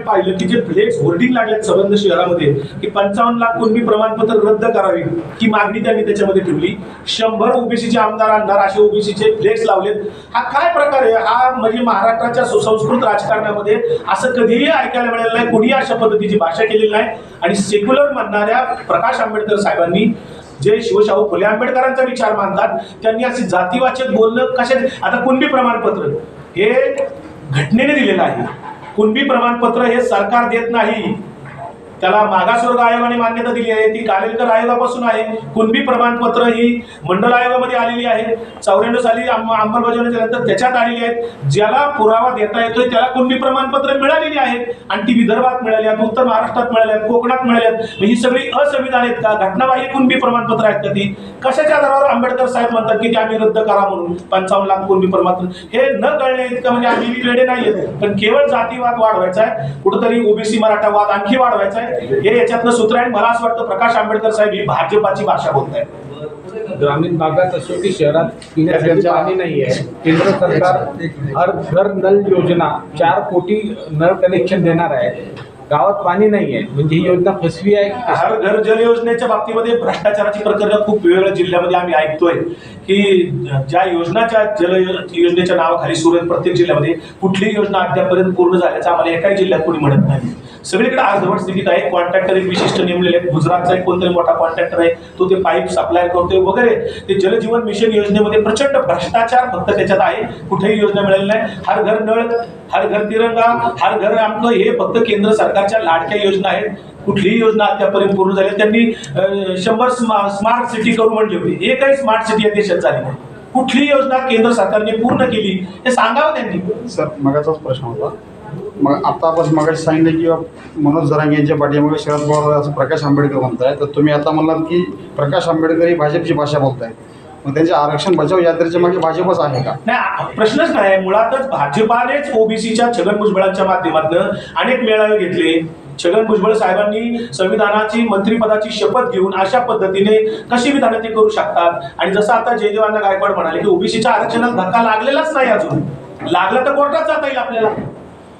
पाहिलं की जे फ्लेक्स होर्डिंग लागलेत सबंध शहरामध्ये की पंचावन्न लाख कुणबी प्रमाणपत्र रद्द करावी ही मागणी त्यांनी त्याच्यामध्ये ठेवली. शंभर ओबीसीचे आमदार आणणार असे ओबीसीचे फ्लेक्स लावलेत. हा काय प्रकार आहे? हा म्हणजे महाराष्ट्राच्या सुसंस्कृत राजकारणामध्ये असं कधीही ऐकायला मिळालं नाही कुणीही अशा पद्धतीची भाषा केलेली नाही. आणि सेक्युलर म्हणणाऱ्या प्रकाश आंबेडकर साहेबांनी जे शिवशाहू फुले आंबेडकरांचा विचार मानतात त्यांनी असे जातीवाचक बोलणं कशा आता कुणबी प्रमाणपत्र हे घटनेने दिलेलं आहे. कुणबी प्रमाणपत्र हे सरकार देत नाही. त्याला मागासवर्ग आयोगाने मान्यता दिली आहे. ती कालेलकर आयोगापासून आहे. कुणबी प्रमाणपत्र ही मंडल आयोगामध्ये आलेली आहे. चौऱ्याण्णव साली अंम- अंमलबजावणी झाल्यानंतर त्याच्यात आलेली आहेत. ज्याला पुरावा देता येतोय त्याला कुणबी प्रमाणपत्र मिळालेली आहेत. आणि ती विदर्भात मिळाली आहेत उत्तर महाराष्ट्रात मिळाली आहेत कोकणात मिळाली आहेत. ही सगळी असंविधान आहेत का? घटनाबाह्य कुणबी प्रमाणपत्र आहेत का ती? कशाच्या आधारावर आंबेडकर साहेब म्हणतात की ते आम्ही रद्द करा म्हणून? पंचावन्न लाख कुणबी प्रमाणपत्र. हे न कळणे इतकं म्हणजे आम्ही वेळे नाही आहेत पण केवळ जातीवाद वाढवायचा आहे. कुठंतरी ओबीसी मराठा वाद आणखी वाढवायचा आहे. हे याच्यातलं सूत्र आहे आणि मला असं वाटतं प्रकाश आंबेडकर साहेब ही भाजपाची भाषा बोलत आहेत. ग्रामीण भागात असो की शहरात पिण्यासाठी पाणी नाही आहे केंद्र सरकार हर घर नल योजना चार कोटी नळ कनेक्शन देणार आहे. गावात पाणी नाही आहे. म्हणजे ही योजना फसवी आहे? हर घर जल योजनेच्या बाबतीमध्ये भ्रष्टाचाराची प्रकरणं खूप वेगवेगळ्या जिल्ह्यामध्ये आम्ही ऐकतोय की ज्या योजनाच्या जल योजनेच्या नावाखाली सुरू आहेत प्रत्येक जिल्ह्यामध्ये कुठलीही योजना अद्यापर्यंत पूर्ण झाल्याचं आम्हाला एकाही जिल्ह्यात कोणी म्हणत नाही. सगळीकडे अर्धवट स्थितीत आहे कॉन्ट्रॅक्टर एक विशिष्ट नेमलेले आहेत. गुजरातचा एक कोणतरी मोठा कॉन्ट्रॅक्टर आहे. तो ते पाईप सप्लाय करतोय वगैरे. ते जलजीवन मिशन योजनेमध्ये प्रचंड भ्रष्टाचार फक्त त्याच्यात आहे. कुठेही योजना मिळाली नाही. हर घर नळ हर घर तिरंगा हर घर आमचं हे फक्त केंद्र सरकारच्या लाडक्या योजना आहेत. कुठलीही योजना अद्यापर्यंत पूर्ण झाली त्यांनी शंभर स्मार्ट सिटी करू म्हणली होती. एकही स्मार्ट सिटी या देशात झाली नाही. कुठलीही योजना केंद्र सरकारने पूर्ण केली. हे सांगावं त्यांनी. सर मगाचाच प्रश्न होता. मग आता आपण मगाशी सांगितलं की मनोज जरांगे यांच्या पाठीमागे शरद पवार असं प्रकाश आंबेडकर म्हणताय तर तुम्ही आता म्हणाल की प्रकाश आंबेडकर ही भाजपची भाषा बोलताय मग त्यांचे आरक्षण बचाव यात्रेच्या मागे भाजपच आहे का? नाही प्रश्नच नाही. मुळातच भाजपानेच ओबीसीच्या छगन भुजबळांच्या माध्यमातून अनेक मेळावे घेतले. छगन भुजबळ साहेबांनी संविधानाची मंत्रिपदाची शपथ घेऊन अशा पद्धतीने कशी विधानं ते करू शकतात? आणि जसं आता जयदेवांना गायकवाड म्हणाले की ओबीसीच्या आरक्षणाला धक्का लागलेलाच नाही अजून. लागला तर कोर्टात जाता येईल आपल्याला.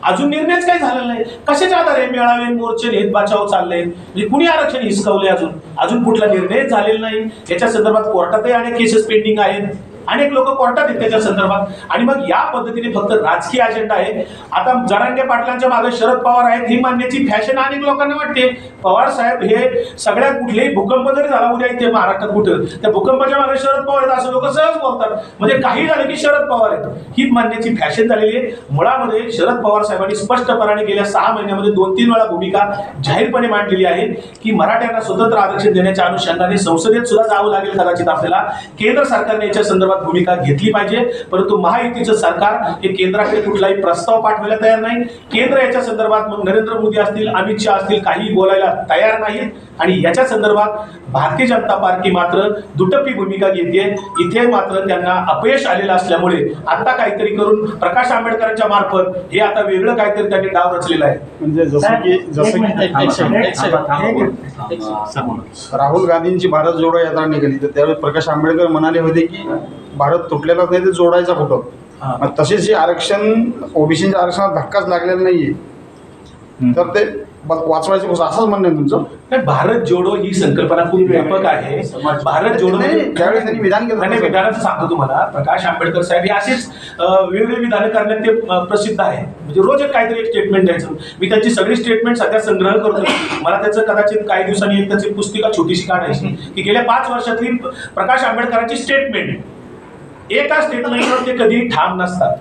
अजून निर्णयच काही झालेला नाही. कशाच्या आधारे मेळावे मोर्चे हित बचाव चालले म्हणजे कुणी आरक्षण हिसकवले अजून? अजून कुठला निर्णयच झालेला नाही? याच्या संदर्भात कोर्टातही अनेक केसेस पेंडिंग आहेत. अनेक लोक कोर्टात आहेत त्याच्या संदर्भात. आणि मग या पद्धतीने फक्त राजकीय अजेंडा आहे. आता जरांगे पाटलांच्या मागे शरद पवार आहेत ही मानण्याची फॅशन अनेक लोकांना वाटते. पवार साहेब हे सगळ्यात कुठलेही भूकंप जरी झाला उद्या इथे महाराष्ट्रात कुठं त्या भूकंपाच्या मागे शरद पवार आहेत असं लोक सहज बोलतात. म्हणजे काही झालं की शरद पवार आहेत. ही मानण्याची फॅशन झालेली आहे. मुळामध्ये शरद पवार साहेबांनी स्पष्टपणाने गेल्या सहा महिन्यामध्ये दोन तीन वेळा भूमिका जाहीरपणे मांडलेली आहे की मराठ्यांना स्वतंत्र आरक्षण देण्याच्या अनुषंगाने संसदेत सुद्धा जावं लागेल कदाचित आपल्याला. केंद्र सरकारने याच्या संदर्भात भूमिका घेतली पाहिजे. परंतु महायुतीचं सरकार हे केंद्राकडे कुठलाही प्रस्ताव पाठवायला तयार नाही. केंद्र याच्या संदर्भात मग नरेंद्र मोदी असतील अमित शहा असतील काही बोलायला तयार नाहीत. आणि याच्या संदर्भात भारतीय जनता पार्टी मात्र दुटप्पी भूमिका घेते इथे मात्र त्यांना अपयश आलेलं असल्यामुळे आता काहीतरी करून प्रकाश आंबेडकरांच्या मार्फत हे आता वेगळं काहीतरी त्यांनी डाव रचलेला आहे. म्हणजे जसं की जसं की राहुल गांधींची भारत जोडो यात्रा निघाली. तर त्यावेळी प्रकाश आंबेडकर म्हणाले होते की भारत तुटलेलाच नाही ते जोडायचा कुठं? हा. मग तसेच हे आरक्षण ओबीसीच्या आरक्षणात धक्काच लागलेला नाहीये. तर ते वाचवायचं कसं? असंच म्हणणं आहे तुमचं? नाही, भारत जोडो ही संकल्पना खूप व्यापक आहे. भारत जोडो नाही, म्हणजे- त्यावेळी त्यांनी विधान केलं नाही, विधानाचं सांगतो तुम्हाला. प्रकाश आंबेडकर साहेब हे असेच वेगवेगळे विधानं करण्यात ते प्रसिद्ध आहे म्हणजे रोज एक काहीतरी एक स्टेटमेंट द्यायचं. मी त्यांची सगळी स्टेटमेंट सध्या संग्रह करतो मला त्याचं कदाचित काही दिवसांनी एक त्याची पुस्तिका छोटीशी काढायची की गेल्या पाच वर्षातली प्रकाश आंबेडकरांची स्टेटमेंट एका स्टेटमेंटवर ते कधी ठाम नसतात.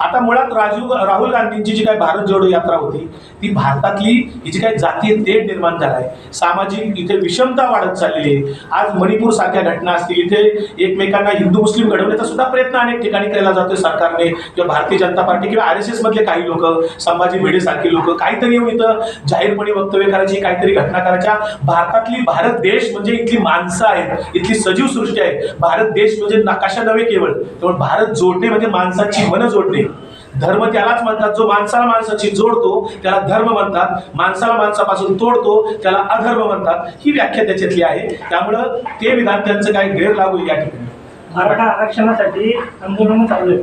आता मुळात राजीव राहुल गांधींची जी काही भारत जोडो यात्रा होती ती भारतातली ही जी काही जातीय तेढ निर्माण झालाय. सामाजिक इथे विषमता वाढत चाललेली आहे. आज मणिपूर सारख्या घटना असतील इथे एकमेकांना हिंदू मुस्लिम घडवण्याचा सुद्धा प्रयत्न अनेक ठिकाणी केला जातोय सरकारने किंवा भारतीय जनता पार्टी किंवा आर एस एस मधले काही लोक संभाजी भिडे सारखे लोक काहीतरी येऊन इथं जाहीरपणे वक्तव्य करायची काहीतरी घटना करायच्या. भारतातली भारत देश म्हणजे इथली माणसं आहेत इथली सजीव सृष्टी आहे भारत देश म्हणजे नकाशा नव्हे केवळ भारत जोडणे म्हणजे माणसाची मन जोडणे. धर्म त्यालाच म्हणतात जो माणसाला माणसाची जोडतो त्याला धर्म म्हणतात. माणसाला माणसापासून तोडतो त्याला अधर्म म्हणतात. ही व्याख्या त्याच्यातली आहे. त्यामुळं ते विधान त्यांचं काही गैर लागू या ठिकाणी. मराठा आरक्षणासाठी आंदोलन चालू आहे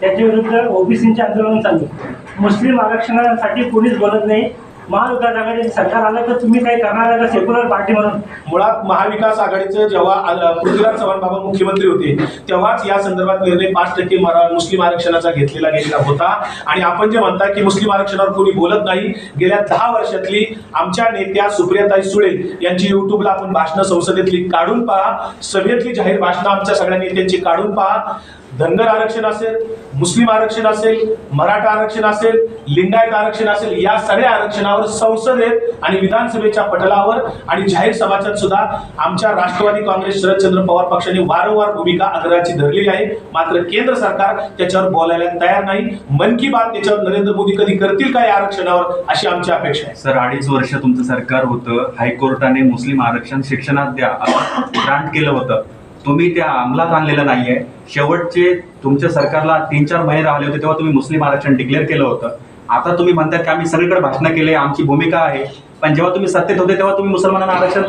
त्याच्या विरुद्ध ओबीसीचे आंदोलन चालू आहे मुस्लिम आरक्षणासाठी कोणीच बोलत नाही. महाविकास आघाडीचं सरकार आलं तर तुम्ही काही करणार आहे? का सेक्युलर पार्टी म्हणून. मुळात महाविकास आघाडीचं जेव्हा पृथ्वीराज चव्हाण बाबा मुख्यमंत्री होते तेव्हाच या संदर्भात निर्णय पाच टक्के मुस्लिम आरक्षणाचा घेतलेला गेलेला होता. आणि आपण जे म्हणता की मुस्लिम आरक्षणावर कोणी बोलत नाही गेल्या दहा वर्षातली आमच्या नेत्या सुप्रियाताई सुळे यांची युट्यूबला आपण भाषणं संसदेतली काढून पहा. सभेतली जाहीर भाषणं आमच्या सगळ्या नेत्यांची काढून पहा. धनगर आरक्षण असेल मुस्लिम आरक्षण असेल मराठा आरक्षण असेल लिंगायत आरक्षण असेल या सगळ्या आरक्षणावर संसदेत आणि विधानसभेच्या पटलावर आणि जाहीर सभाच्यात सुद्धा आमच्या राष्ट्रवादी काँग्रेस शरदचंद्र पवार पक्षाने वारंवार भूमिका आग्रहाची धरलेली आहे. मात्र केंद्र सरकार त्याच्यावर बोलायला तयार नाही. मन की बात त्याच्यावर नरेंद्र मोदी कधी करतील का या आरक्षणावर अशी आमची अपेक्षा आहे. सर अडीच वर्ष तुमचं सरकार होतं. हायकोर्टाने मुस्लिम आरक्षण शिक्षणात द्या. ग्रांट केलं होतं. तुम्ही त्या अंमलात आणलेलं नाहीये. शेवटचे तुमच्या सरकारला तीन चार महिने राहिले होते तेव्हा तुम्ही मुस्लिम आरक्षण डिक्लेअर केलं होतं. आता तुम्ही म्हणतात की आम्ही सगळीकडे भाषणं केले आमची भूमिका आहे. पण जेव्हा तुम्ही सत्तेत होते तेव्हा तुम्ही मुसलमानांना आरक्षण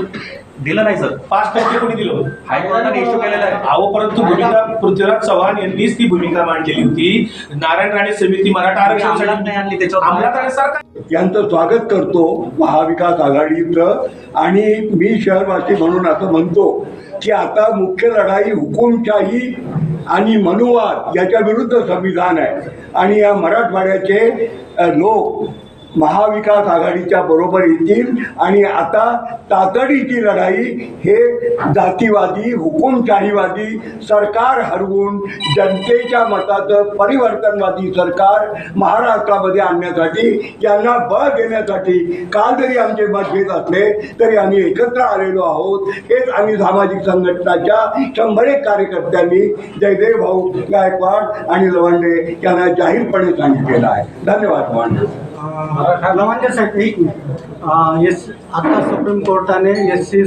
दिलं नाही सर. पाच टक्के कोणी दिलं हायकोर्टाने इश्यू केलेलं आहे. अहो परंतु भूमिका पृथ्वीराज चव्हाण यांनीच ती भूमिका मांडलेली होती. नारायण राणे समिती मराठा अंमलात नाही आणली आरक्षण त्याच्यावर सरकार यांचं स्वागत करतो महाविकास आघाडीचं. आणि मी शहरवासी म्हणून असं म्हणतो की आता मुख्य लढाई हुकुमशाही आणि मनुवाद याच्या विरुद्ध संविधान आहे. आणि या मराठवाड्याचे लोक महाविकास आघाडीच्या बरोबर येतील आणि आता तातडीची लढाई हे जातीवादी हुकुमशाहीवादी सरकार हरवून जनतेच्या मताचं परिवर्तनवादी सरकार महाराष्ट्रामध्ये आणण्यासाठी यांना बळ देण्यासाठी काल जरी आमचे मतभेद असले तरी आम्ही एकत्र आलेलो आहोत. हेच आम्ही सामाजिक संघटनाच्या शंभर एक कार्यकर्त्यांनी जयदेव भाऊ गायकवाड आणि लवंडे यांना जाहीरपणे सांगितलेलं आहे. धन्यवाद मांडू मराठा लवंडेसाठी म्हणजे एस आता सुप्रीम कोर्टाने एस सी